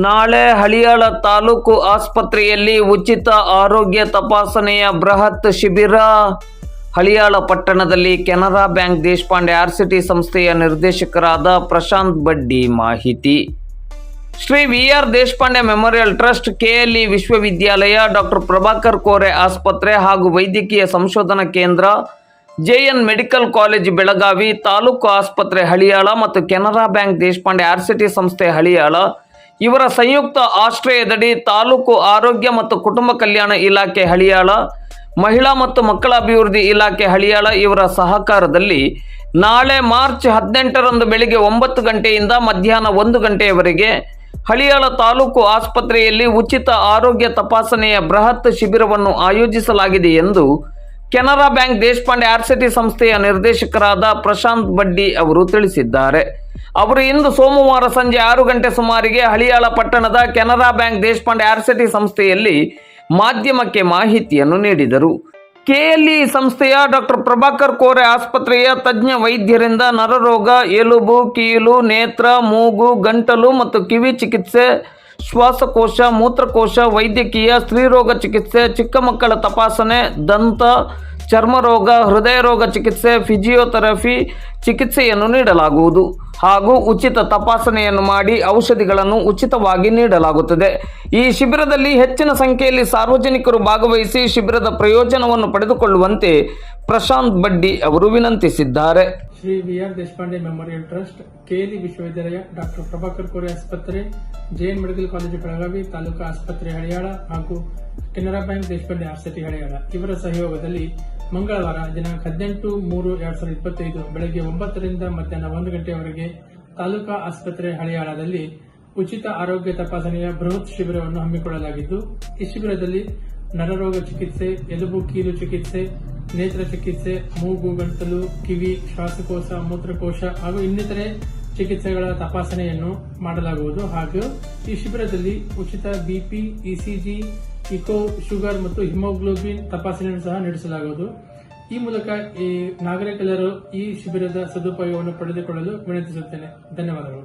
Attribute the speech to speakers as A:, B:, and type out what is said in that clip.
A: ನಾಳೆ ಹಳಿಯಾಳ ತಾಲೂಕು ಆಸ್ಪತ್ರೆಯಲ್ಲಿ ಉಚಿತ ಆರೋಗ್ಯ ತಪಾಸಣೆಯ ಬೃಹತ್ ಶಿಬಿರ. ಹಳಿಯಾಳ ಪಟ್ಟಣದಲ್ಲಿ ಕೆನರಾ ಬ್ಯಾಂಕ್ ದೇಶಪಾಂಡೆ ಆರ್ಸಿಟಿ ಸಂಸ್ಥೆಯ ನಿರ್ದೇಶಕರಾದ ಪ್ರಶಾಂತ್ ಬಡ್ಡಿ ಮಾಹಿತಿ. Shri V R Deshpande memorial trust KLE ವಿಶ್ವವಿದ್ಯಾಲಯ ಡಾಕ್ಟರ್ ಪ್ರಭಾಕರ್ ಕೋರೆ ಆಸ್ಪತ್ರೆ ಹಾಗೂ ವೈದ್ಯಕೀಯ ಸಂಶೋಧನಾ ಕೇಂದ್ರ JN medical college Belagavi taluk ಆಸ್ಪತ್ರೆ ಹಳಿಯಾಳ ಮತ್ತು ಕೆನರಾ ಬ್ಯಾಂಕ್ ದೇಶಪಾಂಡೆ ಆರ್ಸಿಟಿ ಸಂಸ್ಥೆ ಹಳಿಯಾಳ ಇವರ ಸಂಯುಕ್ತ ಆಶ್ರಯದಡಿ ತಾಲೂಕು ಆರೋಗ್ಯ ಮತ್ತು ಕುಟುಂಬ ಕಲ್ಯಾಣ ಇಲಾಖೆ ಹಳಿಯಾಳ, ಮಹಿಳಾ ಮತ್ತು ಮಕ್ಕಳ ಅಭಿವೃದ್ಧಿ ಇಲಾಖೆ ಹಳಿಯಾಳ ಇವರ ಸಹಕಾರದಲ್ಲಿ ನಾಳೆ ಮಾರ್ಚ್ ಹದಿನೆಂಟರಂದು ಬೆಳಿಗ್ಗೆ ಒಂಬತ್ತು ಗಂಟೆಯಿಂದ ಮಧ್ಯಾಹ್ನ ಒಂದು ಗಂಟೆಯವರೆಗೆ ಹಳಿಯಾಳ ತಾಲೂಕು ಆಸ್ಪತ್ರೆಯಲ್ಲಿ ಉಚಿತ ಆರೋಗ್ಯ ತಪಾಸಣೆಯ ಬೃಹತ್ ಶಿಬಿರವನ್ನು ಆಯೋಜಿಸಲಾಗಿದೆ ಎಂದು ಕೆನರಾ ಬ್ಯಾಂಕ್ ದೇಶಪಾಂಡೆ ಆರ್ಸಿಟಿ ಸಂಸ್ಥೆಯ ನಿರ್ದೇಶಕರಾದ ಪ್ರಶಾಂತ್ ಬಡ್ಡಿ ಅವರು ತಿಳಿಸಿದ್ದಾರೆ. ಅವರು ಇಂದು ಸೋಮವಾರ ಸಂಜೆ ಆರು ಗಂಟೆ ಸುಮಾರಿಗೆ ಹಳಿಯಾಳ ಪಟ್ಟಣದ ಕೆನರಾ ಬ್ಯಾಂಕ್ ದೇಶಪಾಂಡೆ ಆರ್ಸಿಟಿ ಸಂಸ್ಥೆಯಲ್ಲಿ ಮಾಧ್ಯಮಕ್ಕೆ ಮಾಹಿತಿಯನ್ನು ನೀಡಿದರು. ಕೆಎಲ್ಇ ಸಂಸ್ಥೆಯ ಡಾಕ್ಟರ್ ಪ್ರಭಾಕರ್ ಕೋರೆ ಆಸ್ಪತ್ರೆಯ ತಜ್ಞ ವೈದ್ಯರಿಂದ ನರರೋಗ ಎಲುಬು ಕೀಲು, ನೇತ್ರ, ಮೂಗು, ಗಂಟಲು ಮತ್ತು ಕಿವಿ ಚಿಕಿತ್ಸೆ ಶ್ವಾಸಕೋಶ ಮೂತ್ರಕೋಶ ವೈದ್ಯಕೀಯ ಸ್ತ್ರೀರೋಗ ಚಿಕಿತ್ಸೆ ಚಿಕ್ಕ ಮಕ್ಕಳ ತಪಾಸಣೆ ದಂತ ಚರ್ಮರೋಗ ಹೃದಯ ರೋಗ ಚಿಕಿತ್ಸೆ ಫಿಸಿಯೋಥೆರಪಿ ಚಿಕಿತ್ಸೆಯನ್ನು ನೀಡಲಾಗುವುದು ಹಾಗೂ ಉಚಿತ ತಪಾಸಣೆಯನ್ನು ಮಾಡಿ ಔಷಧಿಗಳನ್ನು ಉಚಿತವಾಗಿ ನೀಡಲಾಗುತ್ತದೆ. ಈ ಶಿಬಿರದಲ್ಲಿ ಹೆಚ್ಚಿನ ಸಂಖ್ಯೆಯಲ್ಲಿ ಸಾರ್ವಜನಿಕರು ಭಾಗವಹಿಸಿ ಶಿಬಿರದ ಪ್ರಯೋಜನವನ್ನು ಪಡೆದುಕೊಳ್ಳುವಂತೆ ಪ್ರಶಾಂತ್ ಬಡ್ಡಿ ಅವರು ವಿನಂತಿಸಿದ್ದಾರೆ.
B: Shri V R Deshpande memorial trust, KLE ವಿಶ್ವವಿದ್ಯಾಲಯ, ಡಾಕ್ಟರ್ ಪ್ರಭಾಕರ್ ಕೋರೆ ಆಸ್ಪತ್ರೆ, JN medical college, Belagavi taluk ಆಸ್ಪತ್ರೆ ಹಳಿಯಾಳ ಹಾಗೂ ಕೆನರಾ ಬ್ಯಾಂಕ್ ದೇಶಪಾಂಡೆ ಆರ್ಸಿಟಿ ಹಳಿಯಾಳ. ಇವರ ಸಹಯೋಗದಲ್ಲಿ ಮಂಗಳವಾರ ದಿನಾಂಕ ಹದಿನೆಂಟು ಮೂರು ಎರಡ್ ಸಾವಿರದ ಇಪ್ಪತ್ತೈದು ಬೆಳಗ್ಗೆ ಒಂಬತ್ತರಿಂದ ಮಧ್ಯಾಹ್ನ ಒಂದು ಗಂಟೆಯವರೆಗೆ ತಾಲೂಕಾ ಆಸ್ಪತ್ರೆ ಹಳಿಯಾಳದಲ್ಲಿ ಉಚಿತ ಆರೋಗ್ಯ ತಪಾಸಣೆಯ ಬೃಹತ್ ಶಿಬಿರವನ್ನು ಹಮ್ಮಿಕೊಳ್ಳಲಾಗಿದ್ದು, ಈ ಶಿಬಿರದಲ್ಲಿ ನರರೋಗ ಚಿಕಿತ್ಸೆ, ಎಲುಬು ಕೀಲು ಚಿಕಿತ್ಸೆ, ನೇತ್ರ ಚಿಕಿತ್ಸೆ, ಮೂಗು, ಗಂಟಲು, ಕಿವಿ, ಶ್ವಾಸಕೋಶ, ಮೂತ್ರಕೋಶ ಹಾಗೂ ಇನ್ನಿತರೆ ಚಿಕಿತ್ಸೆಗಳ ತಪಾಸಣೆಯನ್ನು ಮಾಡಲಾಗುವುದು. ಹಾಗೂ ಈ ಶಿಬಿರದಲ್ಲಿ ಉಚಿತ ಬಿಪಿ ಇಸಿಜಿ ಇಕೋ ಶುಗರ್ ಮತ್ತು ಹಿಮೋಗ್ಲೋಬಿನ್ ತಪಾಸಣೆಯನ್ನು ಸಹ ನಡೆಸಲಾಗುವುದು. ಈ ಮೂಲಕ ಈ ನಾಗರಿಕರು ಈ ಶಿಬಿರದ ಸದುಪಯೋಗವನ್ನು ಪಡೆದುಕೊಳ್ಳಲು ವಿನಂತಿಸುತ್ತೇನೆ. ಧನ್ಯವಾದಗಳು.